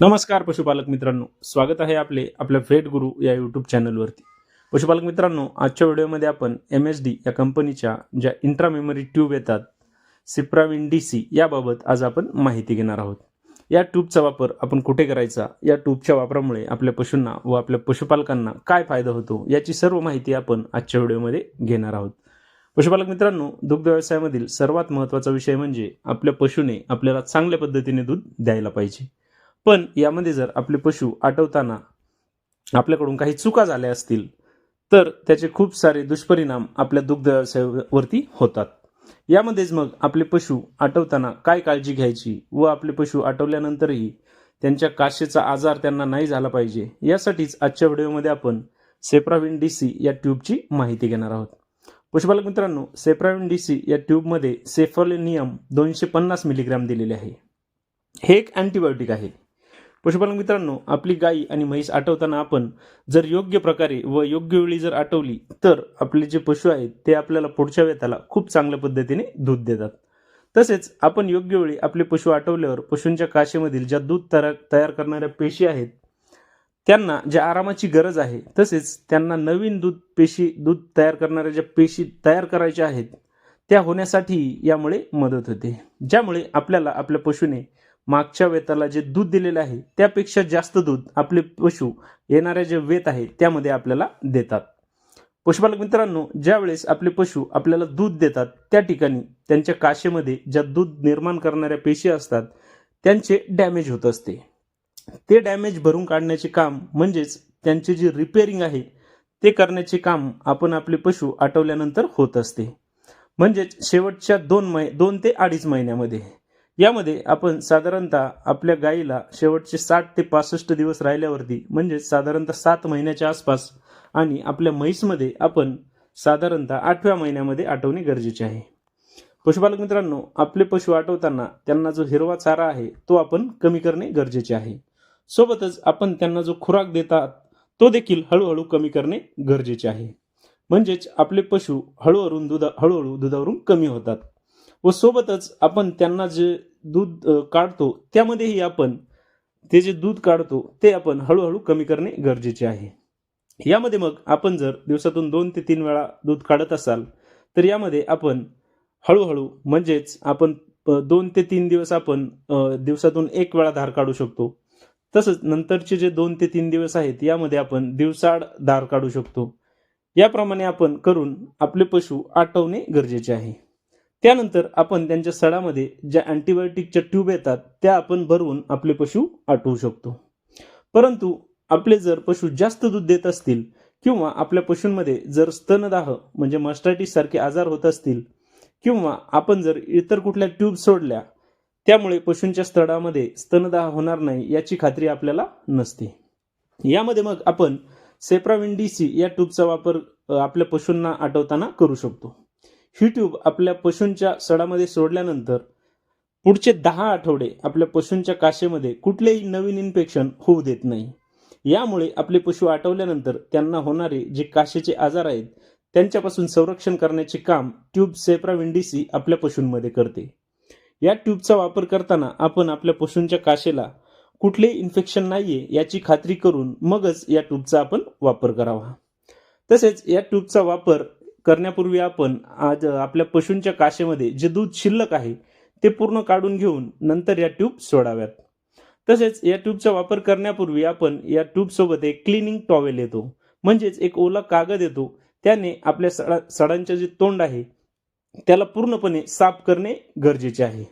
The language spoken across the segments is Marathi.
नमस्कार पशुपालक मित्रांनो. स्वागत आहे आपले आपल्या फेट गुरु या यूट्यूब चॅनलवरती पशुपालक मित्रांनो आजच्या व्हिडिओमध्ये आपण एम एस डी या कंपनीच्या ज्या इंट्रा मेमरी ट्यूब येतात सिप्राविन डी सी याबाबत आज आपण माहिती घेणार आहोत. या ट्यूबचा वापर आपण कुठे करायचा? या ट्यूबच्या वापरामुळे आपल्या पशूंना व आपल्या पशुपालकांना काय फायदा होतो? याची सर्व माहिती आपण आजच्या व्हिडिओमध्ये घेणार आहोत. पशुपालक मित्रांनो दुग्ध व्यवसायामधील सर्वात महत्त्वाचा विषय म्हणजे आपल्या पशुने आपल्याला चांगल्या पद्धतीने दूध द्यायला पाहिजे. पण यामध्ये जर आपले पशु आटवताना आपल्याकडून काही चुका झाल्या असतील तर त्याचे खूप सारे दुष्परिणाम आपल्या दुग्ध व्यवसायावरती होतात. यामध्येच मग आपले पशु आटवताना काय काळजी घ्यायची व आपले पशु आटवल्यानंतरही त्यांच्या काशेचा आजार त्यांना नाही झाला पाहिजे यासाठीच आजच्या व्हिडिओमध्ये आपण सेप्राविन डी सी या ट्यूबची माहिती घेणार आहोत. पशुपालक मित्रांनो सेप्राविन डी सी या ट्यूबमध्ये सेफोलेनियम दोनशे पन्नास मिलीग्रॅम दिलेले आहे. हे एक अँटीबायोटिक आहे. पशुपालक मित्रांनो आपली गाई आणि म्हैस आटवताना आपण जर योग्य प्रकारे व योग्य वेळी जर आटवली तर आपले जे पशु आहेत ते आपल्याला पुढच्या वेताला खूप चांगल्या पद्धतीने दूध देतात. तसेच आपण योग्य वेळी आपले पशु आटवल्यावर पशूंच्या काशेमधील ज्या दूध तयार तयार करणाऱ्या पेशी आहेत त्यांना ज्या आरामाची गरज आहे तसेच त्यांना नवीन दूध पेशी दूध तयार करणाऱ्या ज्या पेशी तयार करायच्या आहेत त्या होण्यासाठी यामुळे मदत होते. ज्यामुळे आपल्याला आपल्या पशुने मागच्या वेताला जे दूध दिलेलं आहे त्यापेक्षा जास्त दूध आपले पशु येणाऱ्या जे वेत आहे त्यामध्ये आपल्याला देतात. पशुपालक मित्रांनो ज्यावेळेस आपले पशु आपल्याला दूध देतात त्या ठिकाणी त्यांच्या काशेमध्ये ज्या दूध निर्माण करणाऱ्या पेशी असतात त्यांचे डॅमेज होत असते. ते डॅमेज भरून काढण्याचे काम म्हणजेच त्यांचे जे रिपेअरिंग आहे ते करण्याचे काम आपण आपले पशु आटवल्यानंतर होत असते. म्हणजेच शेवटच्या दोन मै दोन ते अडीच महिन्यामध्ये. यामध्ये आपण साधारणतः आपल्या गाईला शेवटचे साठ ते पासष्ट दिवस राहिल्यावरती म्हणजेच साधारणतः सात महिन्याच्या आसपास आणि आपल्या म्हैसमध्ये आपण साधारणतः आठव्या महिन्यामध्ये आठवणे गरजेचे आहे. पशुपालक मित्रांनो आपले पशु आठवताना त्यांना जो हिरवा चारा आहे तो आपण कमी करणे गरजेचे आहे. सोबतच आपण त्यांना जो खुराक देतात तो देखील हळूहळू कमी करणे गरजेचे आहे. म्हणजेच आपले पशु हळूहळू दुधा हळूहळू दुधावरून कमी होतात. व सोबतच आपण त्यांना जे दूध काढतो त्यामध्येही आपण ते जे दूध काढतो ते आपण हळूहळू कमी करणे गरजेचे आहे. यामध्ये मग आपण जर दिवसातून दोन ते तीन वेळा दूध काढत असाल तर यामध्ये आपण हळूहळू म्हणजेच आपण दोन ते तीन दिवस आपण दिवसातून एक वेळा धार काढू शकतो. तसंच नंतरचे जे दोन ते तीन दिवस आहेत यामध्ये आपण दिवसाड धार काढू शकतो. याप्रमाणे आपण करून आपले पशु आटवणे गरजेचे आहे. त्यानंतर आपण त्यांच्या सडामध्ये ज्या अँटीबायोटिकच्या ट्यूब येतात त्या आपण भरवून आपले पशु आटवू शकतो. परंतु आपले जर पशु जास्त दूध देत असतील किंवा आपल्या पशूंमध्ये जर स्तनदाह म्हणजे मस्टायटिस सारखे आजार होत असतील किंवा आपण जर इतर कुठल्या ट्यूब सोडल्या त्यामुळे पशूंच्या स्तडामध्ये स्तनदाह होणार नाही याची खात्री आपल्याला नसते. यामध्ये मग आपण सेप्राविन डी सी या ट्यूबचा वापर आपल्या पशूंना आटवताना करू शकतो. ही ट्यूब आपल्या पशूंच्या सडामध्ये सोडल्यानंतर पुढचे दहा आठवडे आपल्या पशूंच्या काशेमध्ये कुठलेही नवीन इन्फेक्शन होऊ देत नाही. यामुळे आपले पशु आटवल्यानंतर त्यांना होणारे जे काशेचे आजार आहेत त्यांच्यापासून संरक्षण करण्याचे काम ट्यूब सेप्राविंडीसी आपल्या पशूंमध्ये करते. या ट्यूबचा वापर करताना आपण आपल्या पशूंच्या काशेला कुठलेही इन्फेक्शन नाहीये याची खात्री करून मगच या ट्यूबचा आपण वापर करावा. तसेच या ट्यूबचा वापर करण्यापूर्वी आपण आज आपल्या पशूंच्या काशेमध्ये जे दूध शिल्लक आहे ते पूर्ण काढून घेऊन नंतर या ट्यूब सोडाव्यात. तसेच या ट्यूबचा वापर करण्यापूर्वी आपण या ट्यूबसोबत एक क्लिनिंग टॉवेल येतो. म्हणजेच एक ओला कागद येतो. त्याने आपल्या सडा सडांचे जे तोंड आहे त्याला पूर्णपणे साफ करणे गरजेचे आहे.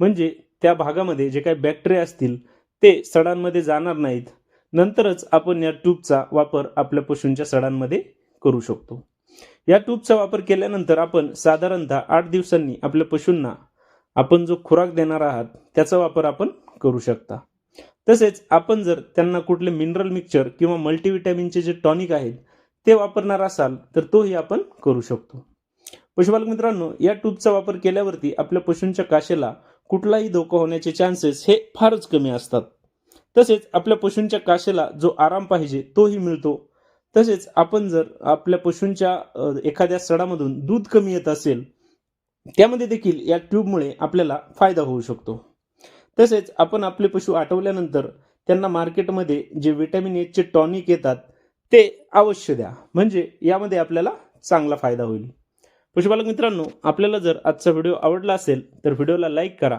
म्हणजे त्या भागामध्ये जे काही बॅक्टेरिया असतील ते सडांमध्ये जाणार नाहीत. नंतरच आपण या ट्यूबचा वापर आपल्या पशूंच्या सडांमध्ये करू शकतो. या ट्यूबचा वापर केल्यानंतर आपण साधारणतः आठ दिवसांनी आपल्या पशूंना आपण जो खुराक देणार आहात त्याचा वापर आपण करू शकता. तसेच आपण जर त्यांना कुठले मिनरल मिक्सचर किंवा मल्टीविटॅमिनचे जे टॉनिक आहेत ते वापरणार असाल तर तोही आपण करू शकतो. पशुपालक मित्रांनो या ट्यूबचा वापर केल्यावरती आपल्या पशूंच्या काशेला कुठलाही धोका होण्याचे चान्सेस हे फारच कमी असतात. तसेच आपल्या पशूंच्या काशेला जो आराम पाहिजे तोही मिळतो. तसेच आपण जर आपल्या पशूंच्या एखाद्या सडामधून दूध कमी येत असेल त्यामध्ये देखील या ट्यूबमुळे आपल्याला फायदा होऊ शकतो. तसेच आपण आपले पशु आटवल्यानंतर त्यांना मार्केटमध्ये जे विटॅमिन एचे टॉनिक येतात ते अवश्य द्या. म्हणजे यामध्ये आपल्याला चांगला फायदा होईल. पशुपालक मित्रांनो आपल्याला जर आजचा व्हिडिओ आवडला असेल तर व्हिडिओला लाईक करा.